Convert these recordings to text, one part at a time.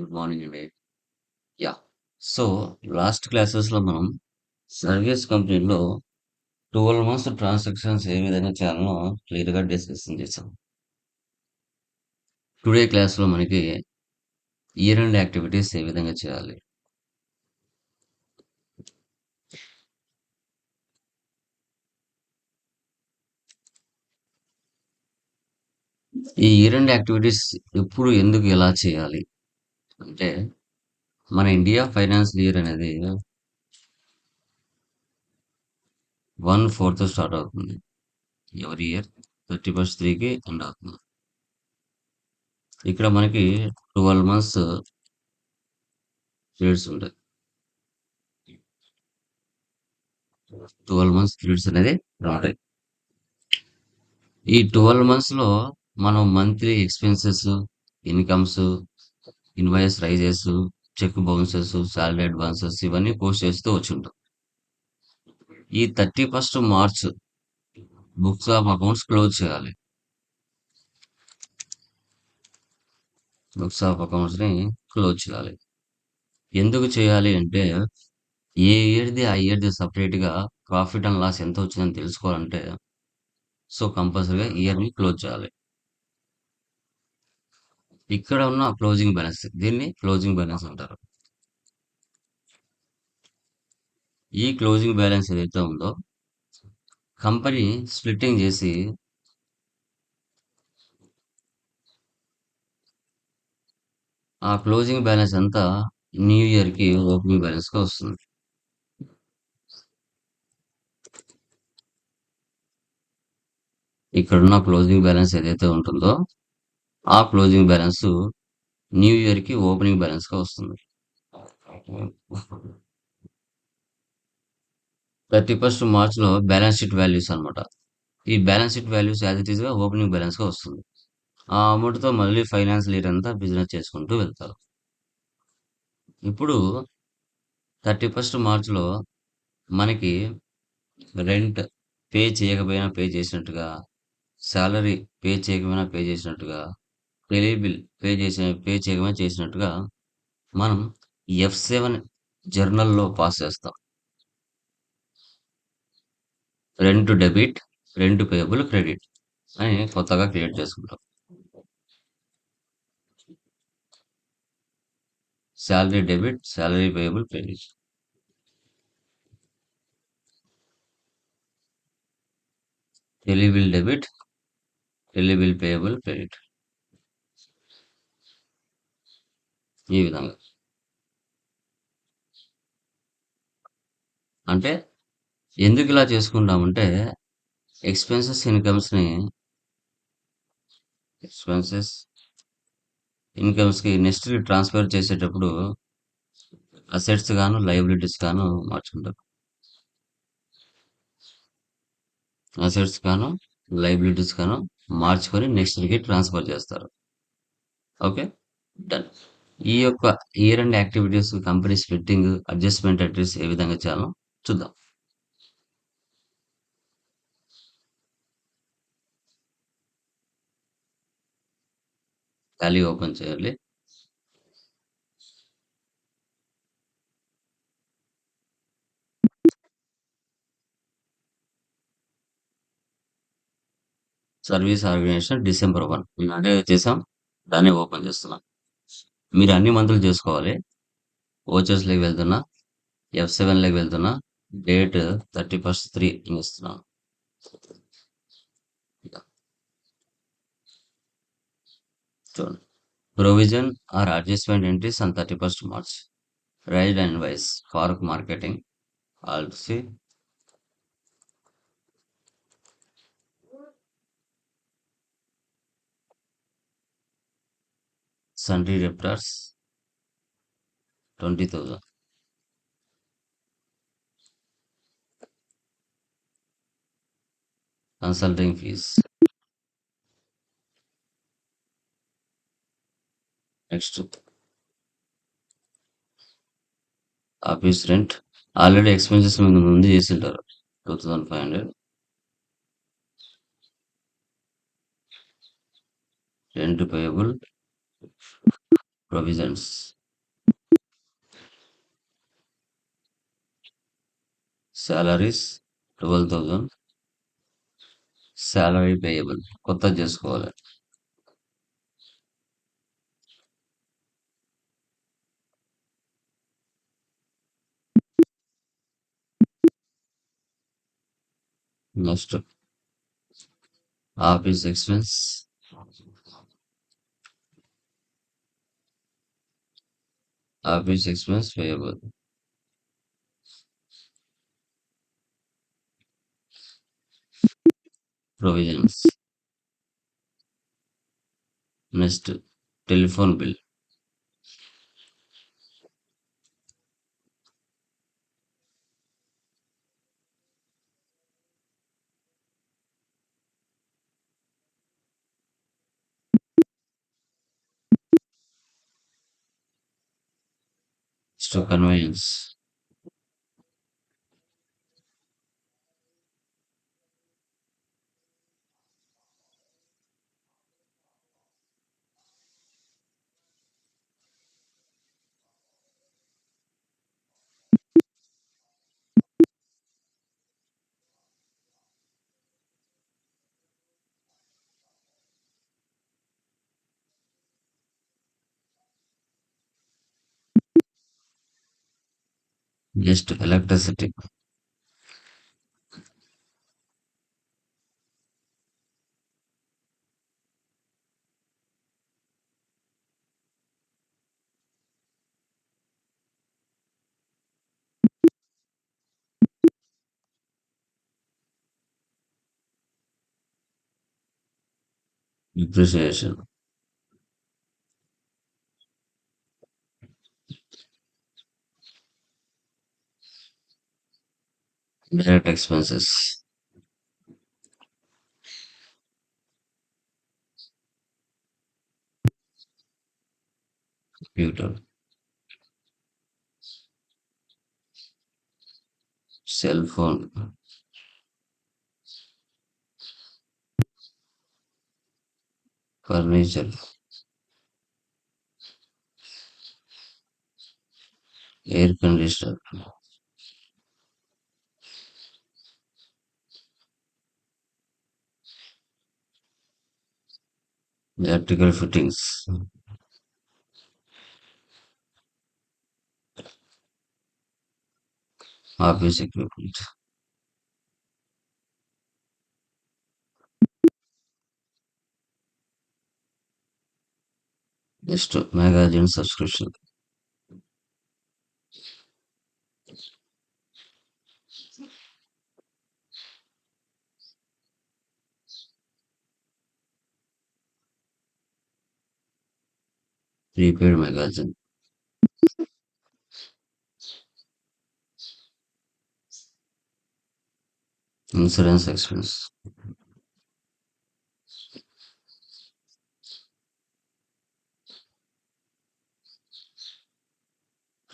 Good morning అండి. Yeah so, last క్లాసెస్‌లో మనం సర్వీస్ కంపెనీలో 12 మంత్స్ ట్రాన్సాక్షన్స్ ఏ విధంగా చేయాలనో క్లియర్‌గా డిస్కషన్ చేసాం. టుడే క్లాస్‌లో మనకి ఇయర్ అండ్ యాక్టివిటీస్ ఏ విధంగా చేయాలి? ఈ ఇయర్ అండ్ యాక్టివిటీస్ ఎప్పుడు, ఎందుకు, ఎలా చేయాలి? అంటే మన ఇండియా ఫైనాన్స్ ఇయర్ అనేది 1/4 స్టార్ట్ అవుతుంది. ఎవరి ఇయర్ 31st 3కి ఎండ్ అవుతుంది. ఇక్కడ మనకి 12 మంత్స్ పీరియడ్స్ ఉంటాయి. 12 మంత్స్ పీరియడ్స్ అనేది ఉంటాయి. ఈ 12 మంత్స్‌లో మనం monthly expenses, incomes, invoice raises, cheque bounces, salary advances ఇవన్నీ పోస్ట్ చేస్తూ వచ్చుంటాం. ఈ 31st March books of accounts close చేయాలి. బుక్స్ ఆఫ్ అకౌంట్స్‌ని క్లోజ్ చేయాలి. ఎందుకు చేయాలి అంటే ఏ ఇయర్‌ది ఆ ఇయర్‌ది సపరేట్గా ప్రాఫిట్ అండ్ లాస్ ఎంత వచ్చిందని తెలుసుకోవాలంటే సో, కంపల్సరీగా ఇయర్‌ని క్లోజ్ చేయాలి. ఇక్కడ ఉన్న క్లోజింగ్ బ్యాలెన్స్ దీన్ని క్లోజింగ్ బ్యాలెన్స్ అంటారు. ఈ క్లోజింగ్ బ్యాలెన్స్ ఏదైతే ఉందో కంపెనీ స్ప్లిట్టింగ్ చేసి ఆ క్లోజింగ్ బ్యాలెన్స్ అంతా న్యూ ఇయర్‌కి ఓపెనింగ్ బ్యాలెన్స్‌గా వస్తుంది. ఇక్కడున్న క్లోజింగ్ బ్యాలెన్స్ ఏదైతే ఉంటుందో ఆ క్లోజింగ్ బ్యాలెన్స్ న్యూ ఇయర్‌కి ఓపెనింగ్ బ్యాలెన్స్‌గా వస్తుంది. 31st మార్చ్‌లో బ్యాలెన్స్ షీట్ వాల్యూస్ అన్నమాట. ఈ balance sheet values as it ఈస్‌గా ఓపెనింగ్ బ్యాలెన్స్‌గా వస్తుంది. ఆ అమౌంట్‌తో మళ్ళీ ఫైనాన్స్ ఇయర్ అంతా బిజినెస్ చేసుకుంటూ వెళ్తారు. ఇప్పుడు 31st మార్చ్‌లో మనకి రెంట్ పే చేయకపోయినా పే చేసినట్టుగా, సాలరీ పే చేయకపోయినా పే చేసినట్టుగా, టెలి బిల్ పే చేసే పే చేయమని చేసినట్టుగా మనం ఎఫ్ సెవెన్ జర్నల్‌లో పాస్ చేస్తాం. Rent debit, rent payable credit అని కొత్తగా క్రియేట్ చేసుకుంటాం. Salary debit, salary payable credit. Tele bill debit, tele bill payable credit. ఈ విధంగా. అంటే ఎందుకు ఇలా చేసుకుంటామంటే ఎక్స్‌పెన్సెస్, ఇన్‌కమ్స్‌ని ఎక్స్‌పెన్సెస్, ఇన్‌కమ్స్‌కి నెక్స్ట్‌కి ట్రాన్స్‌ఫర్ చేసేటప్పుడు అసెట్స్ గాను, లైబిలిటీస్ గాను మార్చుకుంటారు. అసెట్స్ గాను, లైబిలిటీస్ గాను మార్చుకొని నెక్స్ట్‌కి ట్రాన్స్‌ఫర్ చేస్తారు. ఓకే. డన్. ఈ యొక్క year and activities company splitting, adjustment address ఏ విధంగా చేయాలో చూద్దాం. టాలీ ఓపెన్ చేయాలి. సర్వీస్ ఆర్గనైజేషన్ డిసెంబర్ వన్ అదే చేసాం. దాన్ని ఓపెన్ చేస్తున్నాం. మీరు అన్ని మందులు చేసుకోవాలి. వోచర్స్‌లోకి వెళ్తున్నా. ఎఫ్-7లోకి వెళ్తున్నా. డేట్ థర్టీ ఫస్ట్ త్రీ ఇస్తున్నాను. చూడండి. Provision or adjustment entries on 31st March. Ride and wise ఫార్క్ marketing. ఆల్సీ sundry రెప్టార్స్ twenty thousand consulting fees next. Office rent already expenses మీకు ముందు చేసుంటారు. 2500. Rent payable. Provisions salaries twelve thousand salary payable కొత్త చేసుకోవాలి. Next office expense office expense payable provisions next telephone bill next convenience next Direct expenses. Computer. Cell phone. Furniture. Air conditioner. the optical fittings. of his equipment. Just magazine subscription. Prepaid magazine insurance expense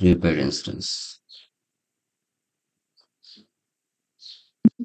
prepaid insurance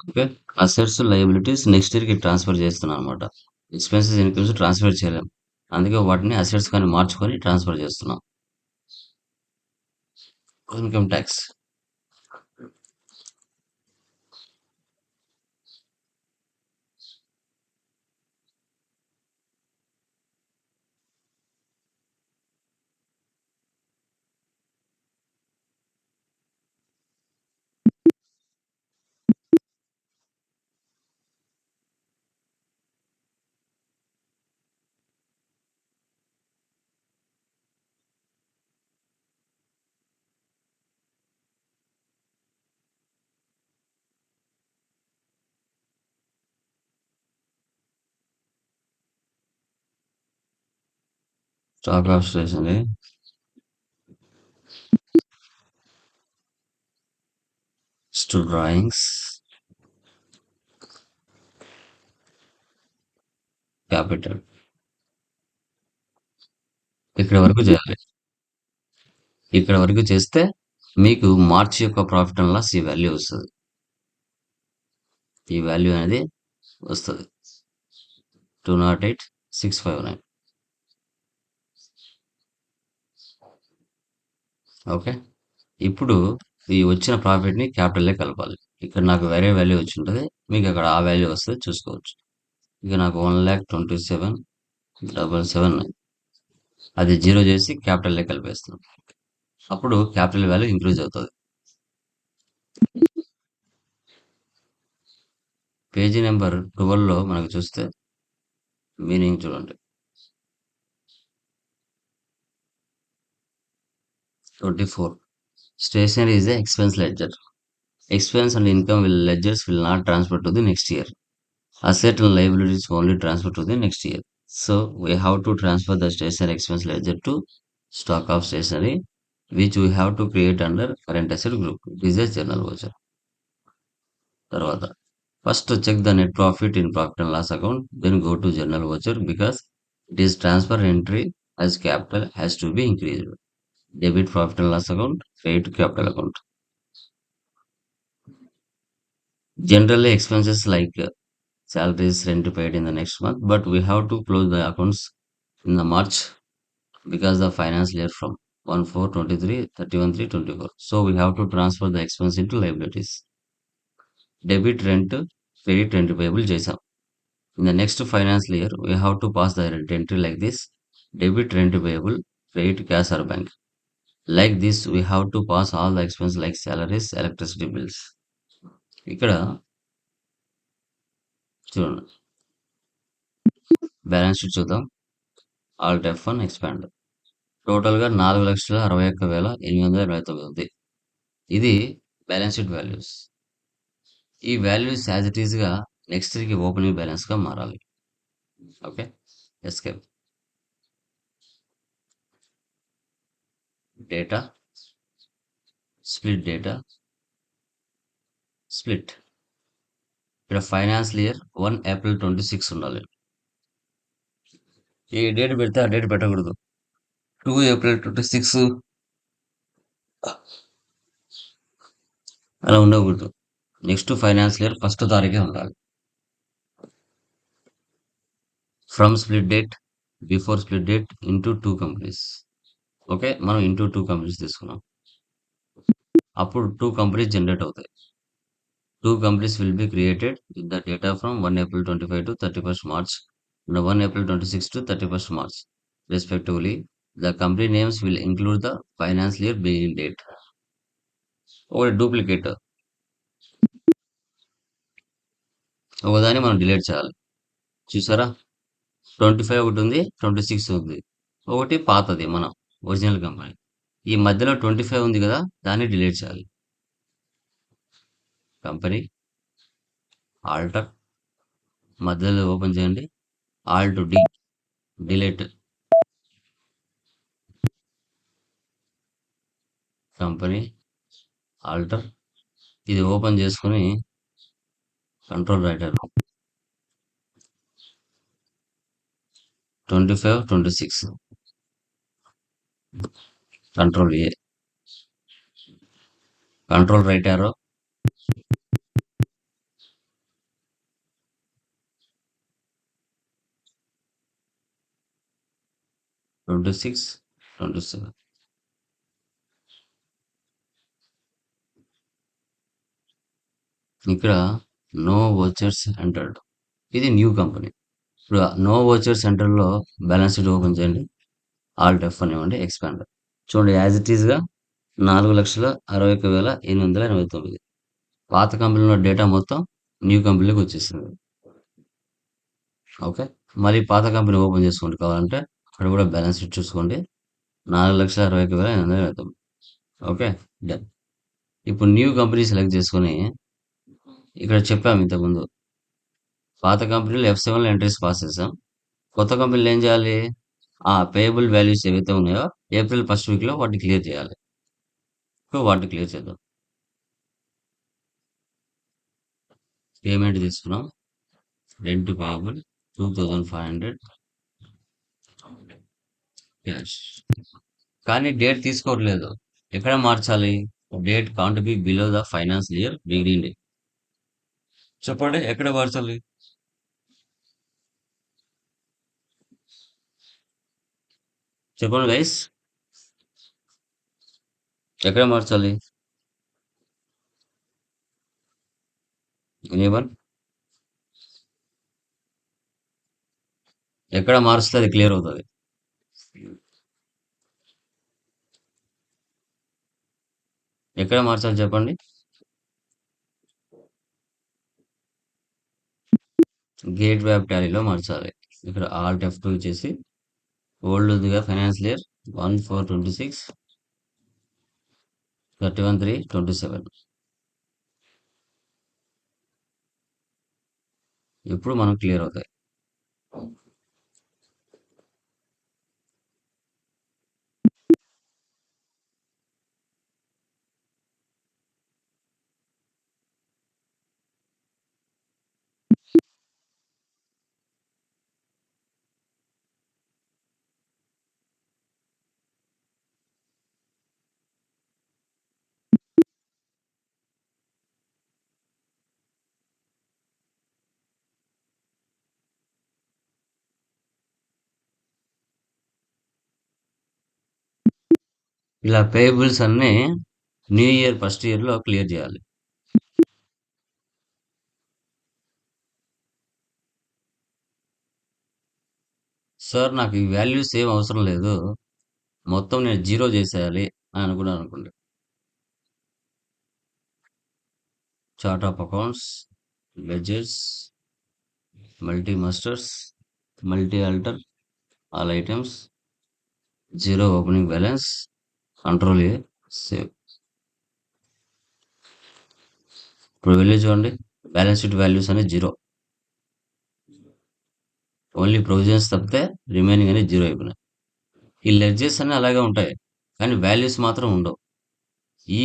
okay assets liabilities next ఇయర్కి transfer చేస్తున్నాం అనమాట expenses incomes transfer చేయలేము. అందుకే వాటిని assets కానీ మార్చుకొని transfer చేస్తున్నాం. Income tax stock of stationery to drawings capital ఇక్కడ వరకు చేయాలి. ఇక్కడ వరకు చేస్తే మీకు మార్చ్ యొక్క ప్రాఫిట్ అండ్ లాస్ ఈ వాల్యూ వస్తుంది. ఈ వాల్యూ అనేది వస్తుంది. Two nought eight six five nine okay? ఇప్పుడు ఈ వచ్చిన ప్రాఫిట్ని క్యాపిటల్లే కలపాలి. ఇక్కడ నాకు వేరే వాల్యూ వచ్చి ఉంటుంది మీకు అక్కడ ఆ వాల్యూ వస్తే చూసుకోవచ్చు. ఇక నాకు one lakh twenty seven double seven అది జీరో చేసి క్యాపిటల్లే కలిపేస్తున్నాం అప్పుడు క్యాపిటల్ వాల్యూ ఇంక్రీజ్ అవుతుంది. పేజీ నెంబర్ ట్వెల్వ్లో మనకు చూస్తే మీనింగ్ చూడండి. Twenty four stationery is a expense ledger. Expense and income will ledgers will not transfer to the next year. Asset and liabilities only transfer to the next year. So we have to transfer the stationery expense ledger to stock of stationery, which we have to create under current asset group. This is journal voucher. తర్వాత first check the net profit in profit and loss account then go to journal voucher because it is transfer entry as capital has to be increased debit profit and loss account, credit capital account. Generally, expenses like uh, salaries, rent paid in the next month, but we have to close the accounts in the March because the finance year from 1 4 23 31 24. So we have to transfer the expense into liabilities. Debit rent, credit rent payable JSON. In the next finance year, we have to pass the rent entry like this debit rent payable, credit cash or bank. Like this we have to pass all the expense like salaries electricity bills ఇక్కడ చూడండి. Balance sheet చూద్దాం. Alt F one expand టోటల్గా నాలుగు లక్షల అరవై ఒక్క వేల ఎనిమిది వందల ఇరవై తొమ్మిది ఉంది. ఇది బ్యాలెన్స్ షీట్ వాల్యూస్ ఈ వాల్యూస్ యాజ్ ఇట్ ఈస్గా నెక్స్ట్కి ఓపెనింగ్ బ్యాలెన్స్గా మారాలి. Okay escape data split data split. ఇక్కడ financial year one April twenty six ఉండాలి. ఈ డేట్ పెడితే ఆ డేట్ పెట్టకూడదు. Two April twenty six. అలా ఉండకూడదు. నెక్స్ట్ ఫైనాన్షియల్ ఇయర్ ఫస్ట్ తారీఖే ఉండాలి. From split date before split date into two companies. Okay? మనం ఇంటూ టూ కంపెనీస్ తీసుకున్నాం అప్పుడు టూ కంపెనీస్ జనరేట్ అవుతాయి. Two companies will be created with the data from one April twenty five to thirty first March one April twenty six to thirty first March. Respectively the company names will include the financial year begin date ఒకటి duplicate ఒకదాన్ని మనం delete చేయాలి. చూసారా? Twenty five ఒకటి ఉంది twenty six ఉంది. ఒకటి పాతది మనం. Original company. ఈ మధ్యలో ట్వంటీ ఫైవ్ ఉంది కదా దాన్ని డిలీట్ చేయాలి. కంపెనీ ఆల్టర్ మధ్యలో ఓపెన్ చేయండి. Alt D delete. Company alter ఇది ఓపెన్ చేసుకుని control right arrow. Twenty five twenty six. Control A. Control right arrow. Twenty six twenty seven. ఇక్కడ నో వచ్చర్స్ అంటాడు ఇది న్యూ కంపెనీ. ఇప్పుడు నో వచ్చర్ సెంటర్లో balance sheet open చేయండి. Alt F అనివ్వండి expand చూడండి యాజ్ ఇట్ ఈస్గా నాలుగు లక్షల అరవై ఒక వేల ఎనిమిది వందల ఎనభై తొమ్మిది. పాత కంపెనీలో డేటా మొత్తం న్యూ కంపెనీలోకి వచ్చేసింది. ఓకే? మరి పాత కంపెనీ ఓపెన్ చేసుకోండి కావాలంటే అక్కడ కూడా బ్యాలెన్స్ షీట్ చూసుకోండి. నాలుగు లక్షల అరవై ఒక వేల ఎనిమిది వందల ఎనభై తొమ్మిది. ఓకే? డన్. ఇప్పుడు న్యూ కంపెనీ సెలెక్ట్ చేసుకొని ఇక్కడ చెప్పాము ఇంతకుముందు. పాత కంపెనీలో ఎఫ్ సెవెన్లో ఎంట్రీస్ పాస్ చేసాం కొత్త కంపెనీలు ఏం చేయాలి? ఆ పేయబుల్ వాల్యూస్ ఏవైతే ఉన్నాయో ఏప్రిల్ ఫస్ట్ వీక్లో వాటిని క్లియర్ చేయాలి. సో వాటిని క్లియర్ చేద్దాం. పేమెంట్ తీసుకున్నాం. Rent payable two thousand five hundred cash కానీ డేట్ తీసుకోవట్లేదు. ఎక్కడ మార్చాలి? Date can't be below the financial year beginning day చెప్పండి ఎక్కడ మార్చాలి? చెప్పండి గైస్ ఎక్కడ మార్చాలి? ఎనీవన్ ఎక్కడ మారుస్తే అది క్లియర్ అవుతుంది. ఎక్కడ మార్చాలి చెప్పండి? గేట్ వ్యాప్ టాలీలో మార్చాలి. ఇక్కడ ఆల్ట్ ఎఫ్ టూ ఇచ్చేసి ఓల్డ్ ఉందిగా finance year one four twenty six. Thirty one three twenty seven. ఇప్పుడు మనం క్లియర్ అవుతాయి? ఇలా పేయబుల్స్ అన్ని న్యూ ఇయర్ ఫస్ట్ ఇయర్లో క్లియర్ చేయాలి. సార్ నాకు ఈ వాల్యూస్ ఏం అవసరం లేదు. మొత్తం నేను జీరో చేసేయాలి అని అనుకున్నాను అనుకోండి. Chart of accounts ledgers multi masters multi alter all items zero opening balance control A save. ఇప్పుడు వెళ్ళి చూడండి బ్యాలెన్స్ షీట్ వాల్యూస్ అనేది జీరో ఓన్లీ ప్రొవిజన్స్ తప్పితే రిమైనింగ్ అనేది జీరో అయిపోయినాయి. ఈ లెడ్జెస్ అన్నీ అలాగే ఉంటాయి కానీ వాల్యూస్ మాత్రం ఉండవు. ఈ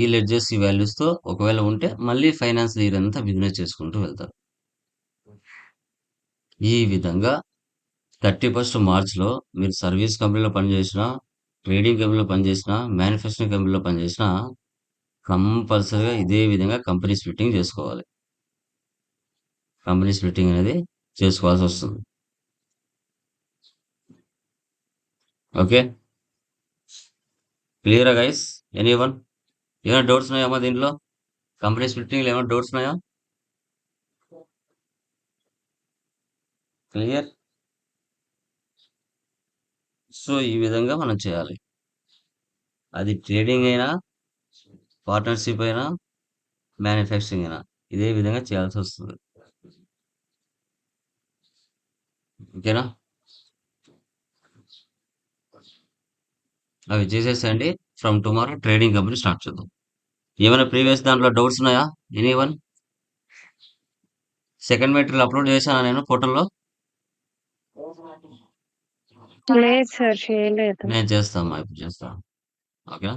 ఈ లెడ్జెస్ ఈ వాల్యూస్తో ఒకవేళ ఉంటే మళ్ళీ ఫైనాన్స్ ఇయర్ అంతా బిజినెస్ చేసుకుంటూ వెళ్తారు. ఈ విధంగా థర్టీ ఫస్ట్ మార్చ్లో మీరు సర్వీస్ కంపెనీలో పనిచేసినా ట్రేడింగ్ కంపెనీలో పనిచేసినా మ్యానుఫ్యాక్చరింగ్ కంపెనీలో పనిచేసినా కంపల్సరీగా ఇదే విధంగా కంపెనీ స్ప్లిట్టింగ్ చేసుకోవాలి. కంపెనీ స్ప్లిట్టింగ్ అనేది చేసుకోవాల్సి వస్తుంది. ఓకే? క్లియరా గైస్? ఎనీ వన్ ఏమైనా డౌట్స్ ఉన్నాయమ్మా దీంట్లో? కంపెనీ స్ప్లిట్టింగ్లో ఏమైనా డౌట్స్ ఉన్నాయా? క్లియర్? సో ఈ విధంగా మనం చేయాలి. అది ట్రేడింగ్ అయినా పార్ట్నర్షిప్ అయినా మ్యానుఫ్యాక్చరింగ్ అయినా ఇదే విధంగా చేయాల్సి వస్తుంది. ఓకేనా? అవి చేసేసండి from tomorrow trading company start చేద్దాం. ఏమైనా ప్రీవియస్ దాంట్లో డౌట్స్ ఉన్నాయా? Any one second material upload చేశానా నేను పోర్టల్లో లేదు సార్ చేయలేదు నేను చేస్తాను ఇప్పుడు చేస్తాను ఓకేనా